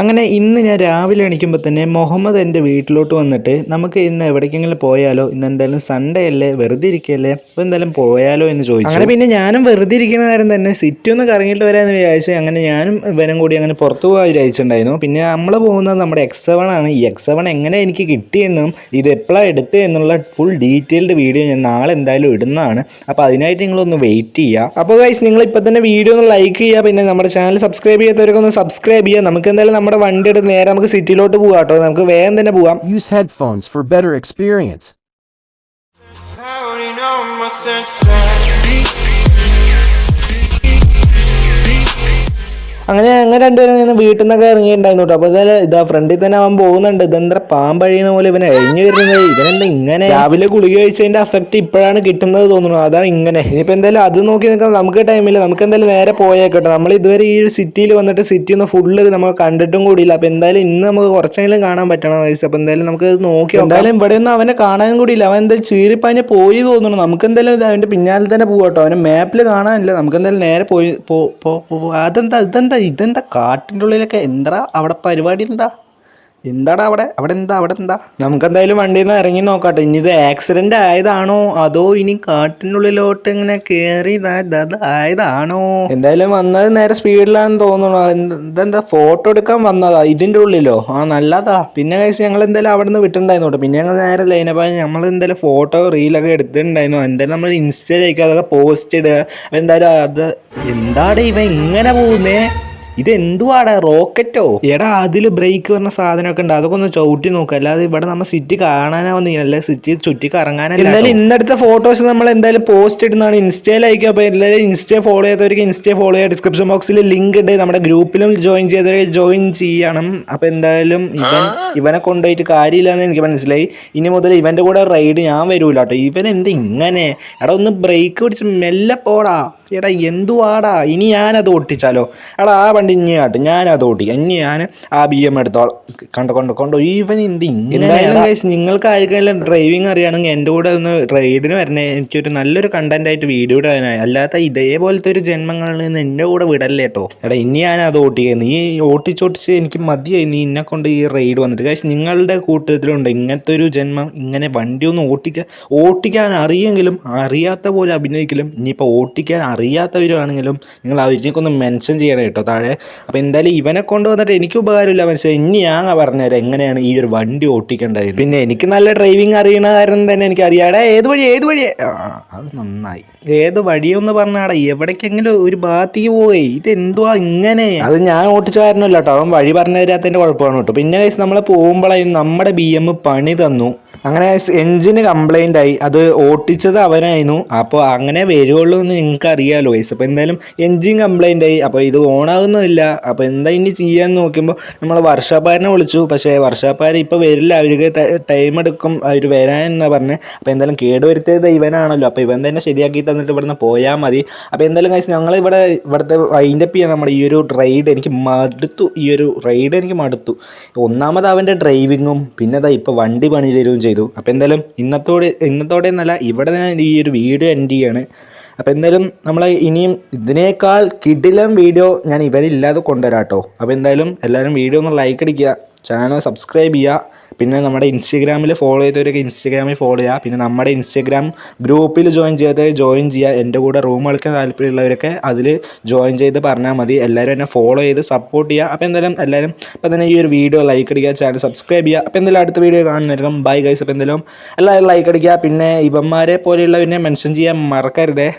അങ്ങനെ ഇന്ന് ഞാൻ രാവിലെ എണീക്കുമ്പോൾ തന്നെ മുഹമ്മദ് എന്റെ വീട്ടിലോട്ട് വന്നിട്ട് നമുക്ക് ഇന്ന് എവിടേക്കെങ്കിലും പോയാലോ? ഇന്ന് എന്തായാലും സൺഡേ അല്ലേ? വെറുതെ ഇരിക്കല്ലേ? അപ്പോൾ എന്തായാലും പോയാലോ? എന്ന് ചോദിച്ചു. അങ്ങനെ പിന്നെ ഞാനും വെറുതെ ഇരിക്കുന്ന കാര്യം തന്നെ. സിറ്റി ഒന്ന് കറങ്ങിയിട്ട് വരാമെന്ന് വിചാരിച്ചു അങ്ങനെ ഞാനും ഇവനും കൂടി അങ്ങനെ പുറത്തു പോകാൻ വിചാരിച്ചിട്ടുണ്ടായിരുന്നു. പിന്നെ നമ്മൾ പോകുന്നത് നമ്മുടെ എക്സ് സെവൻ ആണ്. ഈ എക്സ് സെവൻ എങ്ങനെ എനിക്ക് കിട്ടിയെന്നും ഇത് എപ്പോഴാണ് എടുത്തത് എന്നുള്ള ഫുൾ ഡീറ്റെയിൽഡ് വീഡിയോ ഞാൻ നാളെ എന്തായാലും ഇടുന്നതാണ്. അപ്പോൾ അതിനായിട്ട് നിങ്ങളൊന്ന് വെയിറ്റ് ചെയ്യുക അപ്പോൾ ഗൈസ് നിങ്ങൾ ഇപ്പോൾ തന്നെ വീഡിയോ ഒന്ന് ലൈക്ക് ചെയ്യുക പിന്നെ നമ്മുടെ ചാനൽ സബ്സ്ക്രൈബ് ചെയ്യാത്തവർക്കൊന്ന് സബ്സ്ക്രൈബ് ചെയ്യുക നമുക്ക് എന്തായാലും നമ്മുടെ വണ്ടി എടുത്ത് നേരെ നമുക്ക് സിറ്റിയിലോട്ട് പോകാം കേട്ടോ നമുക്ക് വേഗം തന്നെ പോകാം use headphones for better experience അങ്ങനെ അങ്ങനെ രണ്ടുപേരും നിന്ന് വീട്ടിൽ നിന്നൊക്കെ ഇറങ്ങിയിട്ടുണ്ടായിരുന്നു കേട്ടോ അപ്പോൾ ഇതാ ഇതാ ഫ്രണ്ടിൽ തന്നെ അവൻ പോകുന്നുണ്ട്. ഇതെന്താ പാമ്പഴിയുന്ന പോലെ ഇവനെ എഴിഞ്ഞു വരുന്നത്. ഇവനെന്താ ഇങ്ങനെ? രാവിലെ ഗുളിക കഴിച്ചതിന്റെ അഫക്റ്റ് ഇപ്പോഴാണ് കിട്ടുന്നത് തോന്നുന്നു. അതാണ് ഇങ്ങനെ. ഇനിയിപ്പോൾ എന്തായാലും അത് നോക്കി നിൽക്കാൻ നമുക്ക് ടൈമില്ല നമുക്ക് എന്തായാലും നേരെ പോയേക്കട്ടെ. നമ്മൾ ഇതുവരെ ഈ ഒരു സിറ്റിയിൽ വന്നിട്ട് സിറ്റി ഒന്ന് ഫുള്ള് നമ്മൾ കണ്ടിട്ടും കൂടിയില്ല. അപ്പോൾ എന്തായാലും ഇന്ന് നമുക്ക് കുറച്ചെങ്കിലും കാണാൻ പറ്റണം വയസ്സ് അപ്പോൾ എന്തായാലും നമുക്ക് നോക്കി. എന്തായാലും ഇവിടെ ഒന്നും അവനെ കാണാനും കൂടിയില്ല. അവൻ എന്തായാലും ചീറിപ്പതിനെ പോയി തോന്നുന്നു. നമുക്ക് എന്തായാലും ഇത് അവന്റെ പിന്നാലെ തന്നെ പോകട്ടോ അവന് മാപ്പിൽ കാണാനില്ല. നമുക്ക് എന്തായാലും നേരെ പോയി പോ പോ- അതെന്താ ഇതെന്താ ഇതെന്താ കാട്ടിന്റെ ഉള്ളിലൊക്കെ എന്താ അവിടെ പരിപാടി എന്താ? എന്താടാ അവിടെ? അവിടെ എന്താ? അവിടെ എന്താ? നമുക്ക് എന്തായാലും വണ്ടിയിൽ നിന്ന് ഇറങ്ങി നോക്കാട്ടെ. ഇനി ഇത് ആക്സിഡന്റ് ആയതാണോ? അതോ ഇനി കാട്ടിനുള്ളിലോട്ട് ഇങ്ങനെ കയറി ആയതാണോ? എന്തായാലും വന്നത് നേരെ സ്പീഡിലാണെന്ന് തോന്നുന്നു. ഇതെന്താ ഫോട്ടോ എടുക്കാൻ വന്നതാ? ഇതിന്റെ ഉള്ളിലോ? ആ നല്ലതാ. പിന്നെ കഴിച്ച് ഞങ്ങൾ എന്തായാലും അവിടെ നിന്ന് വിട്ടിട്ടുണ്ടായിരുന്നു കേട്ടോ. പിന്നെ ഞങ്ങൾ നേരെ ലൈനപ്പായി നമ്മൾ എന്തായാലും ഫോട്ടോ റീലൊക്കെ എടുത്തിട്ടുണ്ടായിരുന്നു. എന്തായാലും നമ്മൾ ഇൻസ്റ്റയിലേക്ക് അതൊക്കെ പോസ്റ്റ് ഇടുക. എന്തായാലും അത് എന്താടേ ഇവ ഇങ്ങനെ പോകുന്നേ? ഇത് എന്തുവാടാ റോക്കറ്റോ? എടാ അതിൽ ബ്രേക്ക് പറഞ്ഞ സാധനമൊക്കെ ഉണ്ട്. അതൊക്കെ ഒന്ന് ചവിട്ടി നോക്കുക അല്ലാതെ ഇവിടെ നമ്മൾ സിറ്റി കാണാനാ വന്നില്ല അല്ലെ? സിറ്റി ചുറ്റി കറങ്ങാനല്ല എന്തായാലും ഇന്നടുത്ത ഫോട്ടോസ് നമ്മൾ എന്തായാലും പോസ്റ്റ് ഇടുന്നതാണ്. ഇൻസ്റ്റയിൽ അയക്കുക അപ്പോൾ എല്ലാവരും ഇൻസ്റ്റയിൽ ഫോളോ ചെയ്തവർക്ക് ഇൻസ്റ്റയിൽ ഫോളോ ചെയ്യുക ഡിസ്ക്രിപ്ഷൻ ബോക്സിൽ ലിങ്ക് ഉണ്ട്. നമ്മുടെ ഗ്രൂപ്പിലും ജോയിൻ ചെയ്തവരെ ജോയിൻ ചെയ്യണം. അപ്പോൾ എന്തായാലും ഇവൻ ഇവനെ കൊണ്ടുപോയിട്ട് കാര്യമില്ലാന്ന് എനിക്ക് മനസ്സിലായി. ഇനി മുതൽ ഇവന്റെ കൂടെ റൈഡ് ഞാൻ വരൂല കേട്ടോ. ഇവൻ എന്ത് ഇങ്ങനെ? എടാ ഒന്ന് ബ്രേക്ക് പിടിച്ച് മെല്ലെ പോടാ. എടാ എന്തുവാടാ? ഇനി ഞാനത് ഒട്ടിച്ചാലോ? എടാ ആ വണ്ടി ഇനി ഇഞ്ഞയാട്ട് ഞാൻ അതോട്ടി ഇനി ഞാൻ ആ ബി എം എടുത്തോളാം. കണ്ടോ കണ്ടോ കണ്ടോ? ഈവൻ ഇങ്ങനെ എന്തായാലും നിങ്ങൾക്ക് ആർക്കെങ്കിലും ഡ്രൈവിംഗ് അറിയാണെങ്കിൽ എന്റെ കൂടെ ഒന്ന് റൈഡിന് വരണേ. എനിക്കൊരു നല്ലൊരു കണ്ടന്റ് ആയിട്ട് വീഡിയോ ഇടാനായി അല്ലാത്ത ഇതേപോലത്തെ ഒരു ജന്മങ്ങളിൽ നിന്ന് എന്റെ കൂടെ വിടല്ലേ കേട്ടോ എടാ ഇനി ഞാൻ അത് ഓട്ടിക്കുക നീ ഓട്ടിച്ചോട്ടിച്ച് എനിക്ക് മതിയായി. നീ എന്നെ കൊണ്ട് ഈ റൈഡ് വന്നിട്ട്. കാശ് നിങ്ങളുടെ കൂട്ടത്തിലുണ്ട് ഇങ്ങനത്തെ ഒരു ജന്മം. ഇങ്ങനെ വണ്ടി ഒന്ന് ഓട്ടിക്കാൻ ഓട്ടിക്കാൻ അറിയെങ്കിലും അറിയാത്ത പോലെ അഭിനയിക്കലും ഇനിയിപ്പോൾ ഓട്ടിക്കാൻ അറിയാത്തവരാണെങ്കിലും നിങ്ങൾ അവരിലേക്ക് മെൻഷൻ ചെയ്യണം കേട്ടോ താഴെ അപ്പോൾ എന്തായാലും ഇവനെ കൊണ്ട് വന്നിട്ട് എനിക്ക് ഉപകാരമില്ല മനസ്സിലായി. ഇനി ഞാൻ പറഞ്ഞുതരാം എങ്ങനെയാണ് ഈ ഒരു വണ്ടി ഓട്ടിക്കേണ്ടത്. പിന്നെ എനിക്ക് നല്ല ഡ്രൈവിംഗ് അറിയുന്ന കാരണം തന്നെ എനിക്ക് അറിയാടാ ഏത് വഴി ഏത് വഴി? അത് നന്നായി. ഏത് വഴിയെന്ന് പറഞ്ഞാടാ എവിടേക്കെങ്കിലും ഒരു ഭാഗത്തേക്ക് പോയി ഇത് എന്തുവാ ഇങ്ങനെ? അത് ഞാൻ ഓട്ടിച്ച കാരണമല്ല കേട്ടോ. അവൻ വഴി പറഞ്ഞു തരാത്തതിന്റെ കുഴപ്പമാണ് കേട്ടോ. പിന്നെ നമ്മൾ പോകുമ്പോഴായി നമ്മുടെ ബി എം പണി തന്നു. അങ്ങനെ എൻജിന് കംപ്ലൈന്റ് ആയി. അത് ഓട്ടിച്ചത് അവനായിരുന്നു. അപ്പോൾ അങ്ങനെ വരുവുള്ളൂ എന്ന് നിങ്ങൾക്ക് അറിയാമല്ലോ ഗൈസ് അപ്പോൾ എന്തായാലും എൻജിൻ കംപ്ലൈന്റ് ആയി. അപ്പോൾ ഇത് ഓണാകുന്നില്ല അപ്പോൾ എന്താ ഇനി ചെയ്യാൻ നോക്കുമ്പോൾ നമ്മൾ വർഷാപ്പാരനെ വിളിച്ചു. പക്ഷേ വർഷാപ്പാരൻ ഇപ്പോൾ വരില്ല. അവർക്ക് ടൈം എടുക്കും. അവർ വരാൻ എന്നാണ് അപ്പോൾ എന്തായാലും കേടുവരുത്തിയത് ഇവനാണല്ലോ. അപ്പോൾ ഇവൻ തന്നെ ശരിയാക്കി തന്നിട്ട് ഇവിടുന്ന് പോയാൽ മതി. അപ്പോൾ എന്തായാലും ഗൈസ് ഞങ്ങൾ ഇവിടെ ഇവിടുത്തെ വൈൻഡപ്പ് ചെയ്യാൻ നമ്മുടെ ഈ ഒരു റൈഡ് എനിക്ക് മടുത്തു. ഈ ഒരു റൈഡ് എനിക്ക് മടുത്തു. ഒന്നാമത് അവന്റെ ഡ്രൈവിങ്ങും പിന്നെ അതാ ഇപ്പോൾ വണ്ടി പണി തരുകയും ചെയ്തു. അപ്പോൾ എന്തായാലും ഇന്നത്തോടെ ഇന്നത്തോടെ എന്നല്ല ഇവിടെ ഞാൻ ഈ ഒരു വീഡിയോ എൻഡ് ചെയ്യാണ്. അപ്പോൾ എന്തായാലും നമ്മൾ ഇനിയും ഇതിനേക്കാൾ കിടിലം വീഡിയോ ഞാൻ ഇവരില്ലാതെ കൊണ്ടുവരാം കേട്ടോ അപ്പോൾ എന്തായാലും എല്ലാവരും വീഡിയോ ഒന്ന് ലൈക്ക് അടിക്കുക. ചാനൽ സബ്സ്ക്രൈബ് ചെയ്യുക പിന്നെ നമ്മുടെ ഇൻസ്റ്റഗ്രാമിൽ ഫോളോ ചെയ്തവരൊക്കെ ഇൻസ്റ്റഗ്രാമിൽ ഫോളോ ചെയ്യുക പിന്നെ നമ്മുടെ ഇൻസ്റ്റഗ്രാം ഗ്രൂപ്പിൽ ജോയിൻ ചെയ്യാത്തവർ ജോയിൻ ചെയ്യുക എന്റെ കൂടെ റൂം കളിക്കാൻ താല്പര്യമുള്ളവരൊക്കെ അതിൽ ജോയിൻ ചെയ്ത് പറഞ്ഞാൽ മതി. എല്ലാവരും എന്നെ ഫോളോ ചെയ്ത് സപ്പോർട്ട് ചെയ്യുക അപ്പോൾ എന്തായാലും എല്ലാവരും അപ്പോൾ തന്നെ ഈ ഒരു വീഡിയോ ലൈക്ക് അടിക്കുക ചാനൽ സബ്സ്ക്രൈബ് ചെയ്യുക അപ്പോൾ എന്തായാലും അടുത്ത വീഡിയോ കാണുന്നതായിരിക്കും ബൈ ഗൈസ് അപ്പോൾ എന്തായാലും എല്ലാവരും ലൈക്ക് അടിക്കുക. പിന്നെ ഇവന്മാരെ പോലെയുള്ളവരെ മെൻഷൻ ചെയ്യാൻ മറക്കരുതേ.